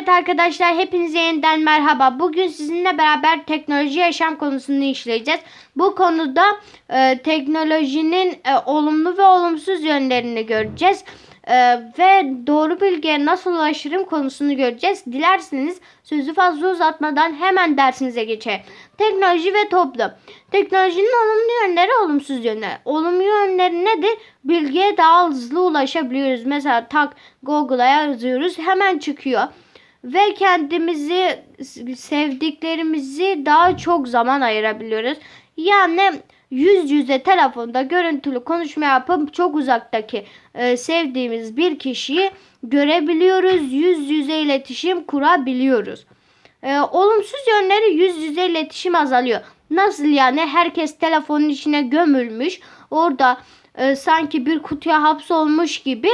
Evet arkadaşlar hepinize yeniden merhaba. Bugün sizinle beraber teknoloji yaşam konusunu işleyeceğiz. Bu konuda e, teknolojinin e, olumlu ve olumsuz yönlerini göreceğiz. E, ve doğru bilgiye nasıl ulaşırım konusunu göreceğiz. Dilerseniz sözü fazla uzatmadan hemen dersinize geçelim. Teknoloji ve toplum. Teknolojinin olumlu yönleri, olumsuz yönleri. Olumlu yönleri nedir? Bilgiye daha hızlı ulaşabiliyoruz. Mesela tak Google'a yazıyoruz hemen çıkıyor. Ve kendimizi, sevdiklerimizi daha çok zaman ayırabiliyoruz. Yani yüz yüze telefonda görüntülü konuşma yapıp çok uzaktaki e, sevdiğimiz bir kişiyi görebiliyoruz. Yüz yüze iletişim kurabiliyoruz. E, olumsuz yönleri yüz yüze iletişim azalıyor. Nasıl yani herkes telefonun içine gömülmüş. Orada e, sanki bir kutuya hapsolmuş gibi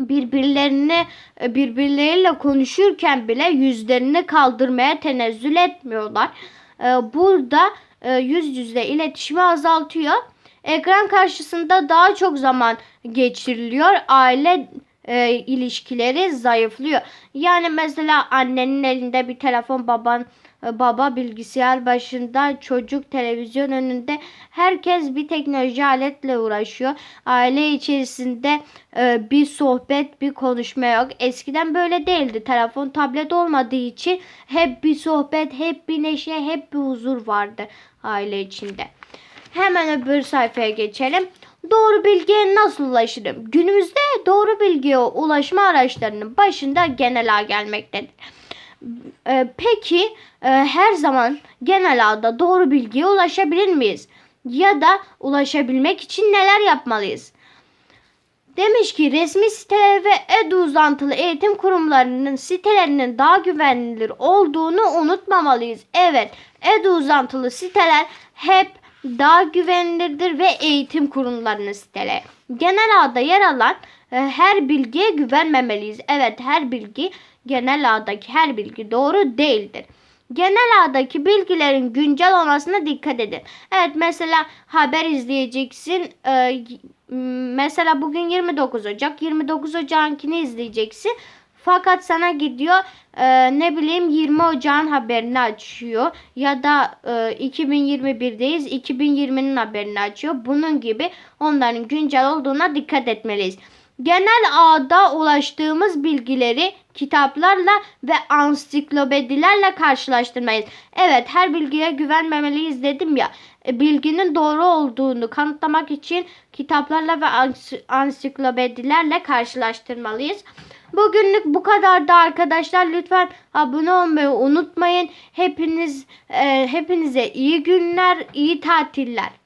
birbirlerine e, birbirleriyle konuşurken bile yüzlerini kaldırmaya tenezzül etmiyorlar. E, Burada e, yüz yüze iletişimi azaltıyor. Ekran karşısında daha çok zaman geçiriliyor. Aile e, ilişkileri zayıflıyor. Yani mesela annenin elinde bir telefon, baban e, baba bilgisayar başında, çocuk televizyon önünde. Herkes bir teknoloji aletle uğraşıyor. Aile içerisinde e, bir sohbet, bir konuşma yok. Eskiden böyle değildi. Telefon, tablet olmadığı için hep bir sohbet, hep bir neşe, hep bir huzur vardı aile içinde. Hemen öbür sayfaya geçelim. Doğru bilgiye nasıl ulaşırım? Günümüzde doğru bilgiye ulaşma araçlarının başında genel ağ gelmektedir. Ee, peki e, her zaman genel ağda doğru bilgiye ulaşabilir miyiz? Ya da ulaşabilmek için neler yapmalıyız? Demiş ki resmi siteler ve edu uzantılı eğitim kurumlarının sitelerinin daha güvenilir olduğunu unutmamalıyız. Evet, edu uzantılı siteler hep daha güvenilirdir ve eğitim kurumlarının siteleri. Genel ağda yer alan e, her bilgiye güvenmemeliyiz. Evet, her bilgi genel ağdaki her bilgi doğru değildir. Genel ağdaki bilgilerin güncel olmasına dikkat edin. Evet mesela haber izleyeceksin. Ee, mesela bugün 29 Ocak. 29 Ocak'ınkini izleyeceksin. Fakat sana gidiyor e, ne bileyim 20 Ocak'ın haberini açıyor. Ya da e, 2021'deyiz 2020'nin haberini açıyor. Bunun gibi onların güncel olduğuna dikkat etmeliyiz. Genel ağda ulaştığımız bilgileri kitaplarla ve ansiklopedilerle karşılaştırmayız. Evet her bilgiye güvenmemeliyiz dedim ya. E, bilginin doğru olduğunu kanıtlamak için kitaplarla ve ansiklopedilerle karşılaştırmalıyız. Bugünlük bu kadar da arkadaşlar. Lütfen abone olmayı unutmayın. Hepiniz e, hepinize iyi günler, iyi tatiller.